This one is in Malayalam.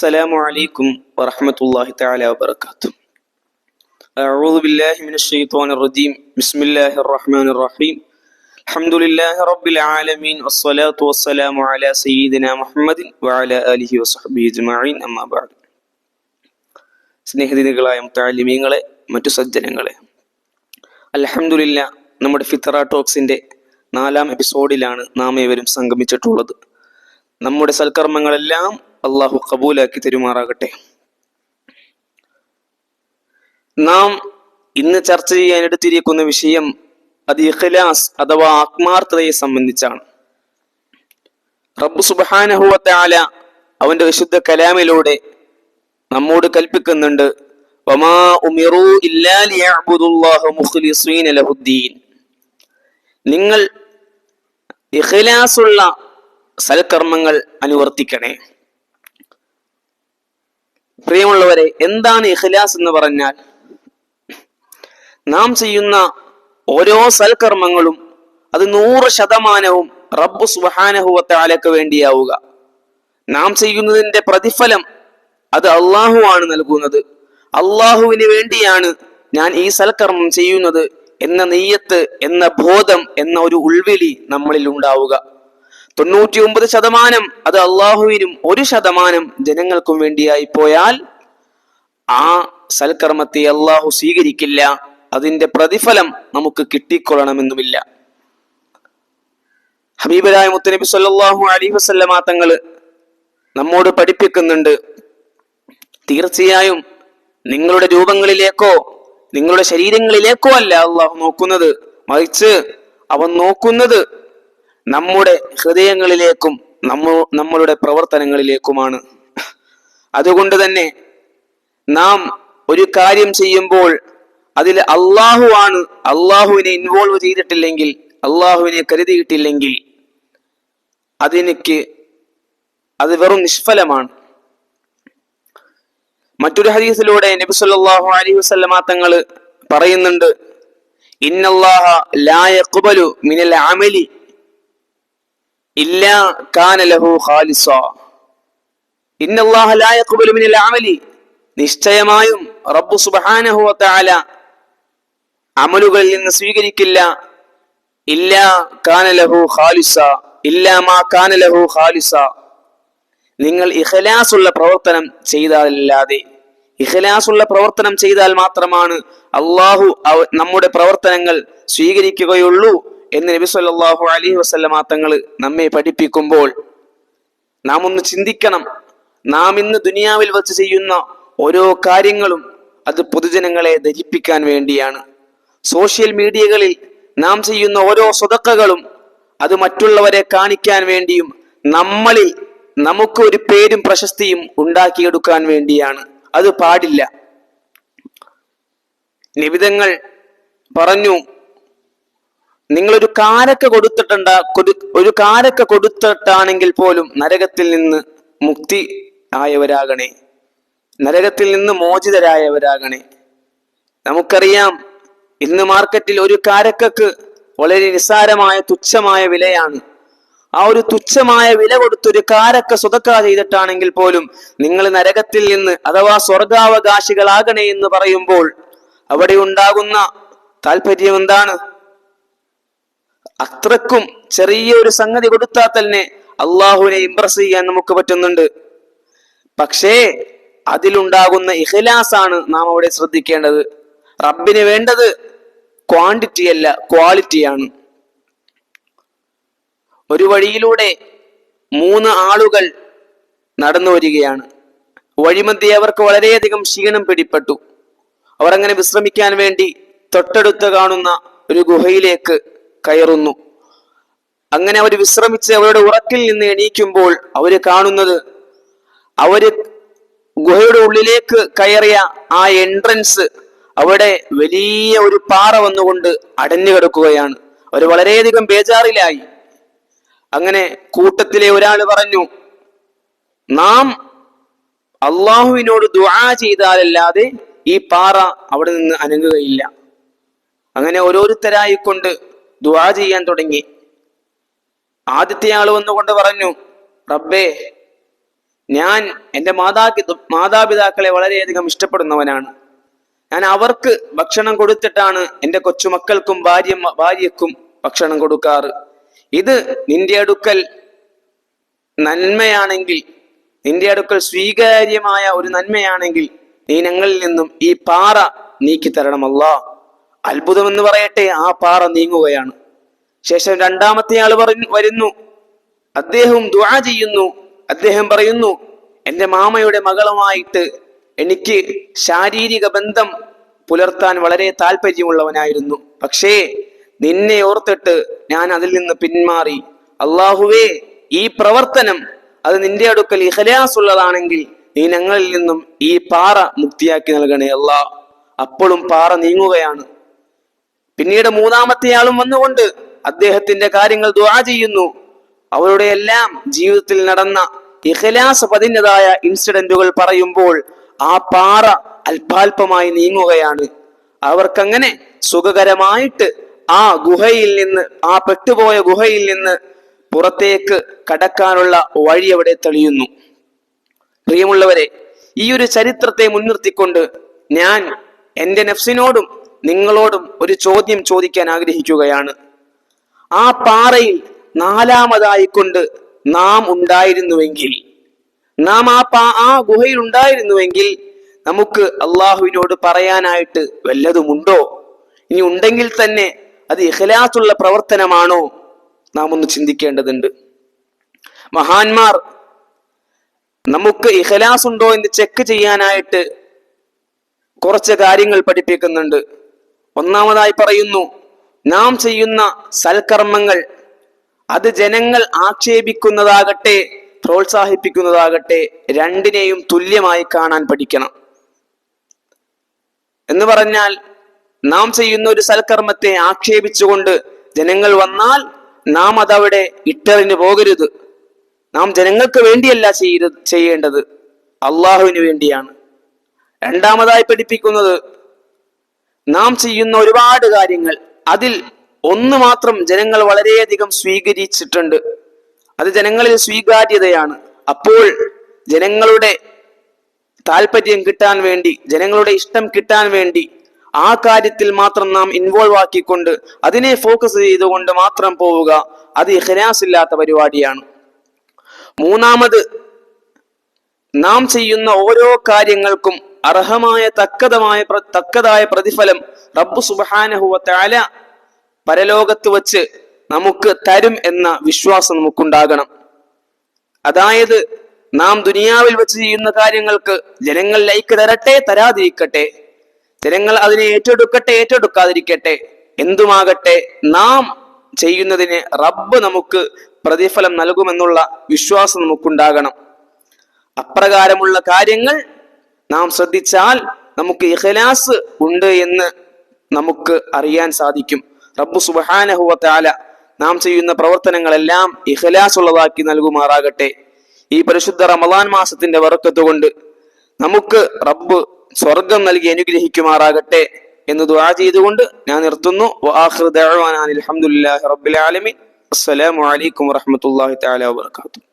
السلام عليكم ورحمة الله تعالى وبركاته أعوذ بالله من الشيطان الرجيم بسم الله الرحمن الرحيم الحمد لله رب العالمين والصلاة والسلام على سيدنا محمد وعلى آله وصحبه أجمعين أما بعد സ്നേഹിതകളായ മുത്താലിമീങ്ങളെ മറ്റു സജ്ജനങ്ങളെ അലഹമുല്ല നമ്മുടെ ഫിത്തറ ടോക്സിന്റെ നാലാം എപ്പിസോഡിലാണ് നാം ഏവരും സംഗമിച്ചിട്ടുള്ളത് നമ്മുടെ സൽക്കർമ്മങ്ങളെല്ലാം അള്ളാഹു കബൂലാക്കി തരുമാറാകട്ടെ. നാം ഇന്ന് ചർച്ച ചെയ്യാൻ എടുത്തിരിക്കുന്ന വിഷയം അത് ഇഖ്ലാസ് അഥവാ ആത്മാർത്ഥതയെ സംബന്ധിച്ചാണ്. റബ്ബു സുബാനഹുവത്താല അവന്റെ വിശുദ്ധ കലാമിലൂടെ നമ്മോട് കൽപ്പിക്കുന്നുണ്ട് നിങ്ങൾ ഇഖ്ലാസുള്ള സൽക്കർമ്മങ്ങൾ അനുവർത്തിക്കണേ. പ്രിയമുള്ളവരെ എന്താണ് ഇഖ്ലാസ് എന്ന് പറഞ്ഞാൽ? നാം ചെയ്യുന്ന ഓരോ സൽക്കർമ്മങ്ങളും അത് നൂറ് ശതമാനവും റബ്ബു സുബാനഹുവത്താലക്ക് വേണ്ടിയാവുക. നാം ചെയ്യുന്നതിന്റെ പ്രതിഫലം അത് അള്ളാഹു ആണ് നൽകുന്നത്. അള്ളാഹുവിന് വേണ്ടിയാണ് ഞാൻ ഈ സൽക്കർമ്മം ചെയ്യുന്നത് എന്ന നെയ്യത്ത് എന്ന ബോധം എന്ന ഒരു ഉൾവിളി നമ്മളിൽ ഉണ്ടാവുക. തൊണ്ണൂറ്റി ഒമ്പത് ശതമാനം അത് അള്ളാഹുവിനും ഒരു ശതമാനം ജനങ്ങൾക്കും വേണ്ടിയായി പോയാൽ ആ സൽക്കർമ്മത്തെ അള്ളാഹു സ്വീകരിക്കില്ല. അതിന്റെ പ്രതിഫലം നമുക്ക് കിട്ടിക്കൊള്ളണമെന്നുമില്ല. ഹബീബരായ മുത്തനബി സല്ലാഹു അലി വസല്ലമ തങ്ങൾ നമ്മോട് പഠിപ്പിക്കുന്നുണ്ട്. തീർച്ചയായും നിങ്ങളുടെ രൂപങ്ങളിലേക്കോ നിങ്ങളുടെ ശരീരങ്ങളിലേക്കോ അല്ല അള്ളാഹു നോക്കുന്നത്. മറിച്ച് അവൻ നോക്കുന്നത് നമ്മുടെ ഹൃദയങ്ങളിലേക്കും നമ്മ നമ്മളുടെ പ്രവർത്തനങ്ങളിലേക്കുമാണ്. അതുകൊണ്ട് തന്നെ നാം ഒരു കാര്യം ചെയ്യുമ്പോൾ അതിൽ അള്ളാഹു ആണ് അള്ളാഹുവിനെ ഇൻവോൾവ് ചെയ്തിട്ടില്ലെങ്കിൽ അള്ളാഹുവിനെ കരുതിയിട്ടില്ലെങ്കിൽ അതെനിക്ക് അത് വെറും നിഷ്ഫലമാണ്. മറ്റൊരു ഹദീസിലൂടെ നബി സല്ലല്ലാഹു അലൈഹി വസല്ലമ തങ്ങൾ പറയുന്നുണ്ട് ഇന്നല്ലാഹ ലാ യഖ്ബലു മിനൽ അമലി ഇല്ലാ കാന ലഹു ഖാലിസ. ഇന്നല്ലാഹു ലാ യഖ്ബലു മിനൽ അമലി. നിശ്ചയമായും റബ്ബു സുബ്ഹാനഹു വ തആല അമലുകളിൽ നിന്ന് സ്വീകരിക്കില്ല. ഇല്ലാ കാനലഹു ഖാലിസ. ഇല്ലാ മാ കാനലഹു ഖാലിസ. നിങ്ങൾ ഇഖലാസുള്ള പ്രവർത്തനം ചെയ്താലല്ലാതെ ഇഖലാസുള്ള പ്രവർത്തനം ചെയ്താൽ മാത്രമാണ് അള്ളാഹു നമ്മുടെ പ്രവർത്തനങ്ങൾ സ്വീകരിക്കുകയുള്ളൂ. എന്ന് നബി സല്ലല്ലാഹു അലൈഹി വസല്ലമ തങ്ങൾ നമ്മെ പഠിപ്പിക്കുമ്പോൾ നാം ഒന്ന് ചിന്തിക്കണം. നാം ഇന്ന് ദുനിയാവിൽ വച്ച് ചെയ്യുന്ന ഓരോ കാര്യങ്ങളും അത് പൊതുജനങ്ങളെ ധരിപ്പിക്കാൻ വേണ്ടിയാണ്. സോഷ്യൽ മീഡിയകളിൽ നാം ചെയ്യുന്ന ഓരോ സ്വതക്കകളും അത് മറ്റുള്ളവരെ കാണിക്കാൻ വേണ്ടിയും നമ്മളിൽ നമുക്ക് ഒരു പേരും പ്രശസ്തിയും ഉണ്ടാക്കിയെടുക്കാൻ വേണ്ടിയാണ്. അത് പാടില്ല. നിബിതങ്ങൾ പറഞ്ഞു നിങ്ങളൊരു കാരക്ക കൊടുത്തിട്ടുണ്ട ഒരു കാരക്ക കൊടുത്തിട്ടാണെങ്കിൽ പോലും നരകത്തിൽ നിന്ന് മുക്തി ആയവരാകണേ. നരകത്തിൽ നിന്ന് മോചിതരായവരാകണേ. നമുക്കറിയാം ഇന്ന് മാർക്കറ്റിൽ ഒരു കാരക്കക്ക് വളരെ നിസ്സാരമായ തുച്ഛമായ വിലയാണ്. ആ ഒരു തുച്ഛമായ വില കൊടുത്തൊരു കാരക്ക സ്വതക്ക ചെയ്തിട്ടാണെങ്കിൽ പോലും നിങ്ങൾ നരകത്തിൽ നിന്ന് അഥവാ സ്വർഗാവകാശികളാകണേ എന്ന് പറയുമ്പോൾ അവിടെ ഉണ്ടാകുന്ന താല്പര്യം എന്താണ്? അത്രക്കും ചെറിയ ഒരു സംഗതി കൊടുത്താൽ തന്നെ അള്ളാഹുവിനെ ഇംപ്രസ് ചെയ്യാൻ നമുക്ക് പറ്റുന്നുണ്ട്. പക്ഷേ അതിലുണ്ടാകുന്ന ഇഖ്ലാസ് ആണ് നാം അവിടെ ശ്രദ്ധിക്കേണ്ടത്. റബ്ബിന് വേണ്ടത് ക്വാണ്ടിറ്റി അല്ല ക്വാളിറ്റിയാണ് ഒരു വഴിയിലൂടെ മൂന്ന് ആളുകൾ നടന്നു വരികയാണ്. വഴിമധ്യേ അവർക്ക് വളരെയധികം ക്ഷീണം പിടിപ്പെട്ടു. അവർ അങ്ങനെ വിശ്രമിക്കാൻ വേണ്ടി തൊട്ടടുത്ത് കാണുന്ന ഒരു ഗുഹയിലേക്ക് കയറുന്നു. അങ്ങനെ അവർ വിശ്രമിച്ച് അവരുടെ ഉറക്കിൽ നിന്ന് എണീക്കുമ്പോൾ അവർ കാണുന്നത് അവർ ഗുഹയുടെ ഉള്ളിലേക്ക് കയറിയ ആ എൻട്രൻസ് അവിടെ വലിയ ഒരു പാറ വന്നുകൊണ്ട് അടഞ്ഞു കിടക്കുകയാണ്. അവർ വളരെയധികം ബേജാറിലായി. അങ്ങനെ കൂട്ടത്തിലെ ഒരാൾ പറഞ്ഞു നാം അള്ളാഹുവിനോട് ദുആ ചെയ്താലല്ലാതെ ഈ പാറ അവിടെ നിന്ന് അനങ്ങുകയില്ല. അങ്ങനെ ഓരോരുത്തരായിക്കൊണ്ട് ദുആ ചെയ്യാൻ തുടങ്ങി. ആദ്യത്തെ ആൾ വന്നുകൊണ്ട് പറഞ്ഞു റബ്ബേ ഞാൻ എന്റെ മാതാ മാതാപിതാക്കളെ വളരെയധികം ഇഷ്ടപ്പെടുന്നവനാണ്. ഞാൻ അവർക്ക് ഭക്ഷണം കൊടുത്തിട്ടാണ് എന്റെ കൊച്ചുമക്കൾക്കും ഭാര്യ ഭാര്യക്കും ഭക്ഷണം കൊടുക്കാറ്. ഇത് നിന്റെ അടുക്കൽ നന്മയാണെങ്കിൽ നിന്റെ അടുക്കൽ സ്വീകാര്യമായ ഒരു നന്മയാണെങ്കിൽ നീ ഞങ്ങളിൽ നിന്നും ഈ പാറ നീക്കി തരണമല്ല അത്ഭുതം എന്ന് പറയട്ടെ ആ പാറ നീങ്ങുകയാണ്. ശേഷം രണ്ടാമത്തെ ആൾ പറഞ്ഞു വരുന്നു. അദ്ദേഹം ദുആ ചെയ്യുന്നു. അദ്ദേഹം പറയുന്നു എന്റെ മാമയുടെ മകളുമായിട്ട് എനിക്ക് ശാരീരിക ബന്ധം പുലർത്താൻ വളരെ താല്പര്യമുള്ളവനായിരുന്നു. പക്ഷേ നിന്നെ ഓർത്തിട്ട് ഞാൻ അതിൽ നിന്ന് പിന്മാറി. അള്ളാഹുവേ ഈ പ്രവർത്തനം അത് നിന്റെ അടുക്കൽ ഇഹലാസ് ഉള്ളതാണെങ്കിൽ നീ ഞങ്ങളിൽ നിന്നും ഈ പാറ മുക്തിയാക്കി നൽകണേ അല്ലാ അപ്പോഴും പാറ നീങ്ങുകയാണ്. പിന്നീട് മൂന്നാമത്തെ ആളും വന്നുകൊണ്ട് അദ്ദേഹത്തിന്റെ കാര്യങ്ങൾ ദുആ ചെയ്യുന്നു. അവരുടെ എല്ലാം ജീവിതത്തിൽ നടന്ന ഇഖലാസ് പതിഞ്ഞതായ ഇൻസിഡന്റുകൾ പറയുമ്പോൾ ആ പാറ അല്പാൽപമായി നീങ്ങുകയാണ്. അവർക്കങ്ങനെ സുഖകരമായിട്ട് ആ ഗുഹയിൽ നിന്ന് ആ പെട്ടുപോയ ഗുഹയിൽ നിന്ന് പുറത്തേക്ക് കടക്കാനുള്ള വഴി അവിടെ തെളിയുന്നു. പ്രിയമുള്ളവരെ ഈ ഒരു ചരിത്രത്തെ മുൻനിർത്തിക്കൊണ്ട് ഞാൻ എന്റെ നഫ്സിനോടും നിങ്ങളോടും ഒരു ചോദ്യം ചോദിക്കാൻ ആഗ്രഹിക്കുകയാണ്. ആ പാറയിൽ നാലാമതായിക്കൊണ്ട് നാം ഉണ്ടായിരുന്നുവെങ്കിൽ നാം ആ പാ ആ ഗുഹയിൽ ഉണ്ടായിരുന്നുവെങ്കിൽ നമുക്ക് അള്ളാഹുവിനോട് പറയാനായിട്ട് വല്ലതുമുണ്ടോ? ഇനി ഉണ്ടെങ്കിൽ തന്നെ അത് ഇഖലാസുള്ള പ്രവർത്തനമാണോ? നാം ഒന്ന് ചിന്തിക്കേണ്ടതുണ്ട്. മഹാന്മാർ നമുക്ക് ഇഖലാസ് ഉണ്ടോ എന്ന് ചെക്ക് ചെയ്യാനായിട്ട് കുറച്ച് കാര്യങ്ങൾ പഠിപ്പിക്കുന്നുണ്ട്. ഒന്നാമതായി പറയുന്നു നാം ചെയ്യുന്ന സൽക്കർമ്മങ്ങൾ അത് ജനങ്ങൾ ആക്ഷേപിക്കുന്നതാകട്ടെ പ്രോത്സാഹിപ്പിക്കുന്നതാകട്ടെ രണ്ടിനെയും തുല്യമായി കാണാൻ പഠിക്കണം. എന്ന് പറഞ്ഞാൽ നാം ചെയ്യുന്ന ഒരു സൽക്കർമ്മത്തെ ആക്ഷേപിച്ചുകൊണ്ട് ജനങ്ങൾ വന്നാൽ നാം അതവിടെ ഇട്ടറിഞ്ഞു പോകരുത്. നാം ജനങ്ങൾക്ക് വേണ്ടിയല്ല ചെയ്ത് ചെയ്യേണ്ടത്. അള്ളാഹുവിന് വേണ്ടിയാണ്. രണ്ടാമതായി പഠിപ്പിക്കുന്നത് നാം ചെയ്യുന്ന ഒരുപാട് കാര്യങ്ങൾ. അതിൽ ഒന്ന് മാത്രം ജനങ്ങൾ വളരെയധികം സ്വീകരിച്ചിട്ടുണ്ട്. അത് ജനങ്ങളിൽ സ്വീകാര്യതയാണ്. അപ്പോൾ ജനങ്ങളുടെ താല്പര്യം കിട്ടാൻ വേണ്ടി ജനങ്ങളുടെ ഇഷ്ടം കിട്ടാൻ വേണ്ടി ആ കാര്യത്തിൽ മാത്രം നാം ഇൻവോൾവ് ആക്കിക്കൊണ്ട് അതിനെ ഫോക്കസ് ചെയ്തുകൊണ്ട് മാത്രം പോവുക അത് ഇഖലാസ് ഇല്ലാത്ത പരിപാടിയാണ്. മൂന്നാമത് നാം ചെയ്യുന്ന ഓരോ കാര്യങ്ങൾക്കും അർഹമായ തക്കതമായ തക്കതായ പ്രതിഫലം റബ്ബു സുബാനഹുവ പരലോകത്ത് വച്ച് നമുക്ക് തരും എന്ന വിശ്വാസം നമുക്കുണ്ടാകണം. അതായത് നാം ദുനിയാവിൽ വെച്ച് ചെയ്യുന്ന കാര്യങ്ങൾക്ക് ജനങ്ങൾ ലൈക്ക് തരട്ടെ തരാതിരിക്കട്ടെ. ജനങ്ങൾ അതിനെ ഏറ്റെടുക്കട്ടെ ഏറ്റെടുക്കാതിരിക്കട്ടെ. എന്തുമാകട്ടെ നാം ചെയ്യുന്നതിന് റബ്ബ് നമുക്ക് പ്രതിഫലം നൽകുമെന്നുള്ള വിശ്വാസം നമുക്കുണ്ടാകണം. അപ്രകാരമുള്ള കാര്യങ്ങൾ നാം ശ്രദ്ധിച്ചാൽ നമുക്ക് ഇഖലാസ് ഉണ്ട് എന്ന് നമുക്ക് അറിയാൻ സാധിക്കും. റബ്ബു സുബാനഹുവാല നാം ചെയ്യുന്ന പ്രവർത്തനങ്ങളെല്ലാം ഇഖലാസ് ഉള്ളതാക്കി നൽകുമാറാകട്ടെ. ഈ പരിശുദ്ധ റമദാൻ മാസത്തിന്റെ വറക്കത്ത് കൊണ്ട് നമുക്ക് റബ്ബ് സ്വർഗം നൽകി അനുഗ്രഹിക്കുമാറാകട്ടെ എന്ന് ദുആ ചെയ്തുകൊണ്ട് ഞാൻ നിർത്തുന്നു. ഹംദുലില്ലാഹി റബ്ബിൽ ആലമീൻ. അസ്സലാമു അലൈക്കും വറഹ്മത്തുള്ളാഹി തആല വബറകാതുഹു.